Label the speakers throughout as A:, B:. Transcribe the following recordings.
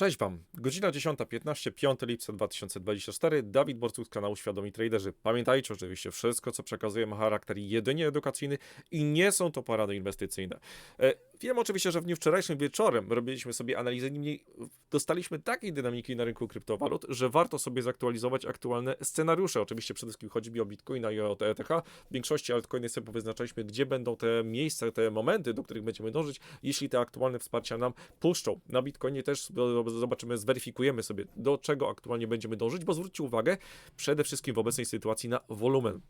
A: Cześć Wam. Godzina 10.15, 5 lipca 2024. Dawid Borcuk z kanału Świadomi Traderzy. Pamiętajcie oczywiście, wszystko co przekazuję ma charakter jedynie edukacyjny i nie są to porady inwestycyjne. Wiem oczywiście, że w dniu wczorajszym wieczorem robiliśmy sobie analizę, niemniej dostaliśmy takiej dynamiki na rynku kryptowalut, że warto sobie zaktualizować aktualne scenariusze. Oczywiście przede wszystkim chodzi mi o Bitcoina i o ETH. W większości altcoiny sobie wyznaczaliśmy, gdzie będą te miejsca, te momenty, do których będziemy dążyć, jeśli te aktualne wsparcia nam puszczą. Na Bitcoinie też zobaczymy, zweryfikujemy sobie, do czego aktualnie będziemy dążyć, bo zwróćcie uwagę przede wszystkim w obecnej sytuacji na wolumen.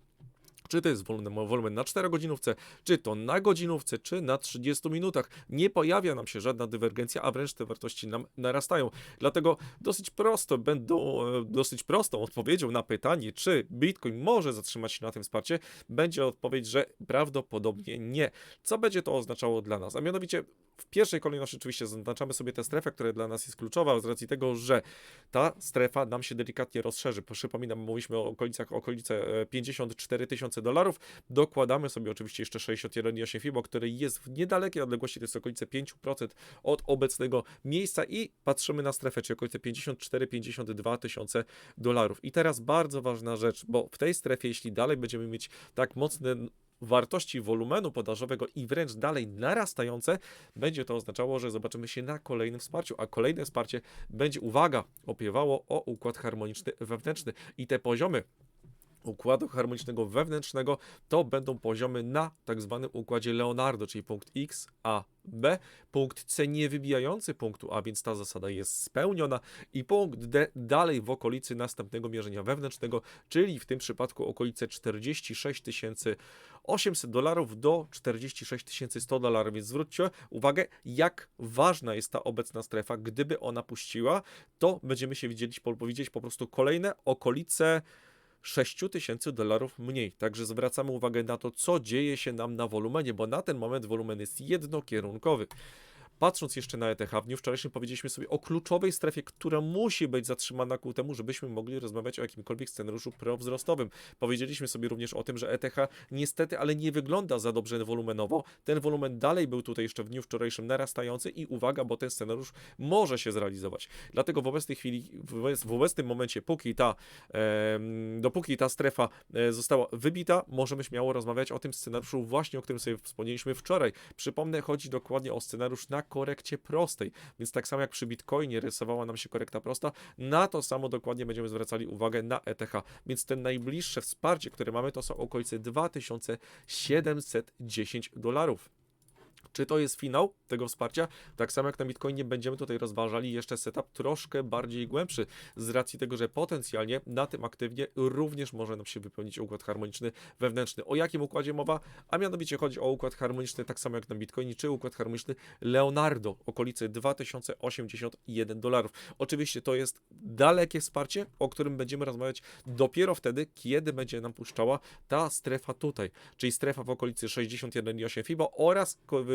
A: Czy to jest wolumen, wolumen na 4 godzinówce, czy to na godzinówce, czy na 30 minutach. Nie pojawia nam się żadna dywergencja, a wręcz te wartości nam narastają. Dlatego dosyć prosto będą, e, dosyć prostą odpowiedzią na pytanie, czy Bitcoin może zatrzymać się na tym wsparcie, będzie odpowiedź, że prawdopodobnie nie. Co będzie to oznaczało dla nas? A mianowicie w pierwszej kolejności oczywiście zaznaczamy sobie tę strefę, która dla nas jest kluczowa, z racji tego, że ta strefa nam się delikatnie rozszerzy. Przypominam, mówiliśmy o okolicach, okolice e, 54 tysiące dolarów. Dokładamy sobie oczywiście jeszcze 61,8 FIBO, który jest w niedalekiej odległości, to jest okolice 5% od obecnego miejsca i patrzymy na strefę, czyli okolice 54-52 tysiące dolarów. I teraz bardzo ważna rzecz, bo w tej strefie, jeśli dalej będziemy mieć tak mocne wartości wolumenu podażowego i wręcz dalej narastające, będzie to oznaczało, że zobaczymy się na kolejnym wsparciu, a kolejne wsparcie będzie, uwaga, opiewało o układ harmoniczny wewnętrzny i te poziomy układu harmonicznego wewnętrznego to będą poziomy na tak zwanym układzie Leonardo, czyli punkt X, A, B, punkt C nie wybijający punktu A, więc ta zasada jest spełniona. I punkt D dalej w okolicy następnego mierzenia wewnętrznego, czyli w tym przypadku okolice 46 800 dolarów do 46 100 dolarów, więc zwróćcie uwagę, jak ważna jest ta obecna strefa. Gdyby ona puściła, to będziemy się widzieć, widzieć po prostu kolejne okolice 6 tysięcy dolarów mniej. Także zwracamy uwagę na to, co dzieje się nam na wolumenie, bo na ten moment wolumen jest jednokierunkowy. Patrząc jeszcze na ETH, w dniu wczorajszym powiedzieliśmy sobie o kluczowej strefie, która musi być zatrzymana ku temu, żebyśmy mogli rozmawiać o jakimkolwiek scenariuszu prowzrostowym. Powiedzieliśmy sobie również o tym, że ETH niestety, ale nie wygląda za dobrze wolumenowo. Ten wolumen dalej był tutaj jeszcze w dniu wczorajszym narastający i uwaga, bo ten scenariusz może się zrealizować. Dlatego w obecnej chwili, w obecnym momencie, póki ta, e, dopóki ta strefa e, została wybita, możemy śmiało rozmawiać o tym scenariuszu właśnie, o którym sobie wspomnieliśmy wczoraj. Przypomnę, chodzi dokładnie o scenariusz na korekcie prostej. Więc tak samo jak przy Bitcoinie rysowała nam się korekta prosta, na to samo dokładnie będziemy zwracali uwagę na ETH. Więc te najbliższe wsparcie, które mamy, to są okolice 2710 dolarów. Czy to jest finał tego wsparcia? Tak samo jak na Bitcoinie będziemy tutaj rozważali jeszcze setup troszkę bardziej głębszy, z racji tego, że potencjalnie na tym aktywnie również może nam się wypełnić układ harmoniczny wewnętrzny. O jakim układzie mowa? A mianowicie chodzi o układ harmoniczny tak samo jak na Bitcoinie, czy układ harmoniczny Leonardo, okolice 2081 dolarów. Oczywiście to jest dalekie wsparcie, o którym będziemy rozmawiać dopiero wtedy, kiedy będzie nam puszczała ta strefa tutaj, czyli strefa w okolicy 61,8 FIBO oraz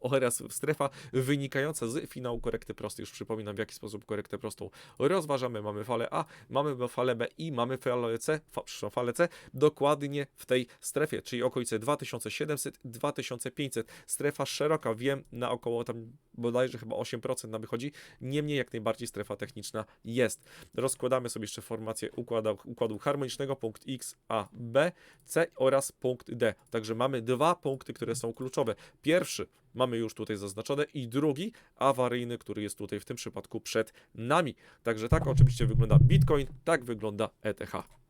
A: oraz strefa wynikająca z finału korekty prostej. Już przypominam, w jaki sposób korektę prostą rozważamy. Mamy falę A, mamy falę B i mamy falę C, fa, falę C dokładnie w tej strefie, czyli okolice 2700-2500. Strefa szeroka, wiem, na około tam bodajże chyba 8% nam wychodzi, niemniej jak najbardziej strefa techniczna jest. Rozkładamy sobie jeszcze formację układu, układu harmonicznego, punkt X, A, B, C oraz punkt D. Także mamy dwa punkty, które są kluczowe. Pierwszy mamy już tutaj zaznaczone i drugi awaryjny, który jest tutaj w tym przypadku przed nami. Także tak oczywiście wygląda Bitcoin, tak wygląda ETH.